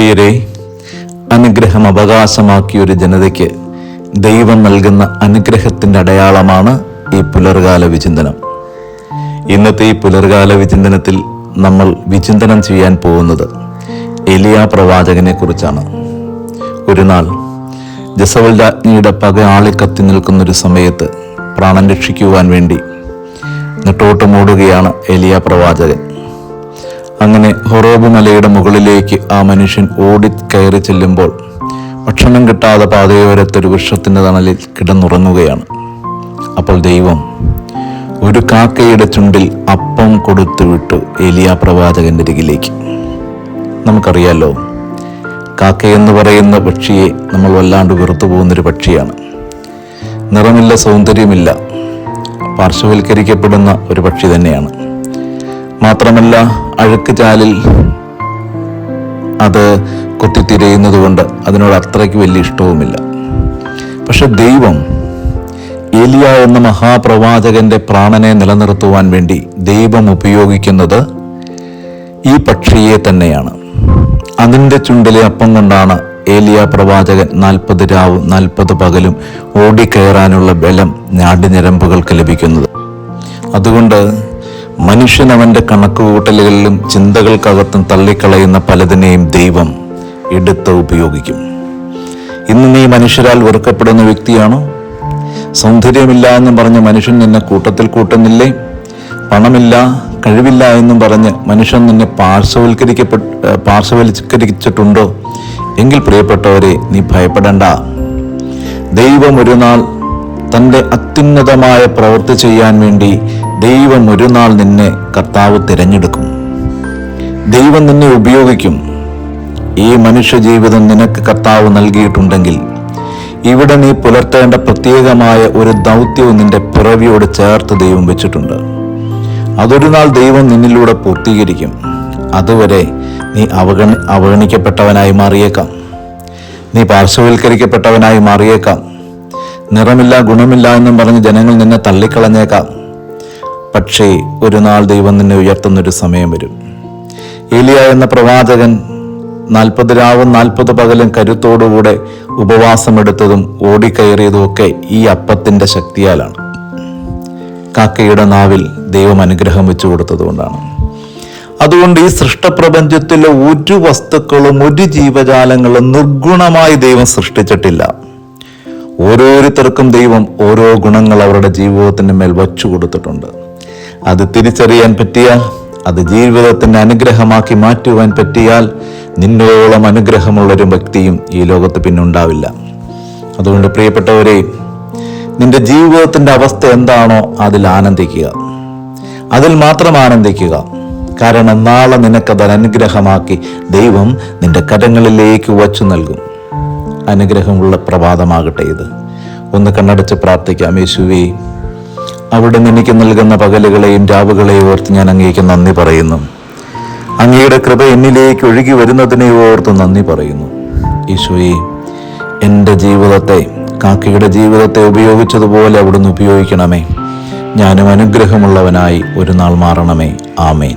പ്രിയരെ അനുഗ്രഹം അവകാശമാക്കിയ ഒരു ജനതയ്ക്ക് ദൈവം നൽകുന്ന അനുഗ്രഹത്തിന്റെ അടയാളമാണ് ഈ പുലർകാല വിചിന്തനം. ഇന്നത്തെ ഈ പുലർകാല വിചിന്തനത്തിൽ നമ്മൾ വിചിന്തനം ചെയ്യാൻ പോകുന്നത് എലിയ പ്രവാചകനെ കുറിച്ചാണ്. ഒരു നാൾ ജസവൽ രാജ്ഞിയുടെ പക ആളിക്കത്തി നിൽക്കുന്നൊരു സമയത്ത് പ്രാണൻ രക്ഷിക്കുവാൻ വേണ്ടി നെട്ടോട്ട് മൂടുകയാണ് എലിയ പ്രവാചകൻ. അങ്ങനെ ഹൊറോബ് മലയുടെ മുകളിലേക്ക് ആ മനുഷ്യൻ ഓടി കയറി ചെല്ലുമ്പോൾ ഭക്ഷണം കിട്ടാതെ പാതയോരത്തൊരു വൃക്ഷത്തിന്റെ തണലിൽ കിടന്നുറങ്ങുകയാണ്. അപ്പോൾ ദൈവം ഒരു കാക്കയുടെ ചുണ്ടിൽ അപ്പം കൊടുത്തു വിട്ടു എലിയ പ്രവാചകന്റെ അരികിലേക്ക്. നമുക്കറിയാലോ കാക്കയെന്ന് പറയുന്ന പക്ഷിയെ നമ്മൾ വല്ലാണ്ട് വെറുത്തു പോകുന്നൊരു പക്ഷിയാണ്. നിറമില്ല സൗന്ദര്യമില്ല പാർശ്വവൽക്കരിക്കപ്പെടുന്ന ഒരു പക്ഷി തന്നെയാണ്. മാത്രമല്ല അഴുക്ക് ചാലിൽ അത് കൊത്തിത്തിരയുന്നത് കൊണ്ട് അതിനോട് അത്രയ്ക്ക് വലിയ ഇഷ്ടവുമില്ല. പക്ഷെ ദൈവം ഏലിയ എന്ന മഹാപ്രവാചകന്റെ പ്രാണനെ നിലനിർത്തുവാൻ വേണ്ടി ദൈവം ഉപയോഗിക്കുന്നത് ഈ പക്ഷിയെ തന്നെയാണ്. അതിന്റെ ചുണ്ടിലെ അപ്പം കൊണ്ടാണ് ഏലിയ പ്രവാചകൻ നാൽപ്പത് രാവും നാൽപ്പത് പകലും ഓടിക്കയറാനുള്ള ബലം ഞാടിഞ്ഞരമ്പുകൾക്ക് ലഭിക്കുന്നത്. അതുകൊണ്ട് മനുഷ്യൻ അവന്റെ കണക്കുകൂട്ടലുകളിലും ചിന്തകൾക്കകത്തും തള്ളിക്കളയുന്ന പലതിനെയും ദൈവം എടുത്ത് ഉപയോഗിക്കും. ഇന്ന് നീ മനുഷ്യരാൽ വെറുക്കപ്പെടുന്ന വ്യക്തിയാണോ? സൗന്ദര്യമില്ല എന്ന് പറഞ്ഞ് മനുഷ്യൻ നിന്നെ കൂട്ടത്തിൽ കൂട്ടുന്നില്ലേ? പണമില്ല കഴിവില്ല എന്നും പറഞ്ഞ് മനുഷ്യൻ നിന്നെ പാർശ്വവൽക്കരിക്കപ്പെട്ട് പാർശ്വവൽക്കരിച്ചിട്ടുണ്ടോ? എങ്കിൽ പ്രിയപ്പെട്ടവരെ നീ ഭയപ്പെടണ്ട. ദൈവം ഒരു നാൾ തന്റെ അത്യുന്നതമായ പ്രവൃത്തി ചെയ്യാൻ വേണ്ടി ദൈവം ഒരു നാൾ നിന്നെ കർത്താവ് തിരഞ്ഞെടുക്കും. ദൈവം നിന്നെ ഉപയോഗിക്കും. ഈ മനുഷ്യ ജീവിതം നിനക്ക് കർത്താവ് നൽകിയിട്ടുണ്ടെങ്കിൽ ഇവിടെ നീ പുലർത്തേണ്ട പ്രത്യേകമായ ഒരു ദൗത്യവും നിന്റെ പിറവിയോട് ചേർത്ത് ദൈവം വെച്ചിട്ടുണ്ട്. അതൊരു നാൾ ദൈവം നിന്നിലൂടെ പൂർത്തീകരിക്കും. അതുവരെ നീ അവഗണി അവഗണിക്കപ്പെട്ടവനായി മാറിയേക്കാം. നീ പാർശ്വവൽക്കരിക്കപ്പെട്ടവനായി മാറിയേക്കാം. നിറമില്ല ഗുണമില്ല എന്നും പറഞ്ഞ് ജനങ്ങൾ നിന്നെ തള്ളിക്കളഞ്ഞേക്കാം. പക്ഷേ ഒരു നാൾ ദൈവം നിന്നെ ഉയർത്തുന്നൊരു സമയം വരും. ഏലിയ എന്ന പ്രവാചകൻ നാൽപ്പത് രാവും നാൽപ്പത് പകലും കരുത്തോടുകൂടെ ഉപവാസമെടുത്തതും ഓടിക്കയറിയതും ഒക്കെ ഈ അപ്പത്തിന്റെ ശക്തിയാലാണ്. കാക്കയുടെ നാവിൽ ദൈവം അനുഗ്രഹം വെച്ചു കൊടുത്തതുകൊണ്ടാണ് അതുകൊണ്ട് ഈ സൃഷ്ടപ്രപഞ്ചത്തിലെ ഒരു വസ്തുക്കളും ഒരു ജീവജാലങ്ങളും നിർഗുണമായി ദൈവം സൃഷ്ടിച്ചിട്ടില്ല. ഓരോരുത്തർക്കും ദൈവം ഓരോ ഗുണങ്ങൾ അവരുടെ ജീവിതത്തിന് മേൽ വച്ചു കൊടുത്തിട്ടുണ്ട്. അത് തിരിച്ചറിയാൻ പറ്റിയാൽ അത് ജീവിതത്തിന്റെ അനുഗ്രഹമാക്കി മാറ്റുവാൻ പറ്റിയാൽ നിന്നോളം അനുഗ്രഹമുള്ളൊരു വ്യക്തിയും ഈ ലോകത്ത് പിന്നുണ്ടാവില്ല. അതുകൊണ്ട് പ്രിയപ്പെട്ടവരെ നിന്റെ ജീവിതത്തിന്റെ അവസ്ഥ എന്താണോ അതിൽ ആനന്ദിക്കുക. അതിൽ മാത്രം ആനന്ദിക്കുക. കാരണം നാളെ നിനക്കത് അനുഗ്രഹമാക്കി ദൈവം നിന്റെ കരങ്ങളിലേക്ക് വച്ചു നൽകും. അനുഗ്രഹമുള്ള പ്രഭാതമാകട്ടെ ഇത്. ഒന്ന് കണ്ണടച്ച് പ്രാർത്ഥിക്കാം. യേശുവേ അവിടെ എനിക്ക് നൽകുന്ന പകലുകളെയും രാവുകളെയും ഓർത്ത് ഞാൻ അങ്ങേക്ക് നന്ദി പറയുന്നു. അങ്ങയുടെ കൃപ എന്നിലേക്ക് ഒഴുകി വരുന്നതിനെ ഓർത്ത് നന്ദി പറയുന്നു. ഈശോയെ എന്റെ ജീവിതത്തെ കാക്കയുടെ ജീവിതത്തെ ഉപയോഗിച്ചതുപോലെ അവിടുന്ന് ഉപയോഗിക്കണമേ. ഞാനും അനുഗ്രഹമുള്ളവനായി ഒരു നാൾ മാറണമേ. ആമേൻ.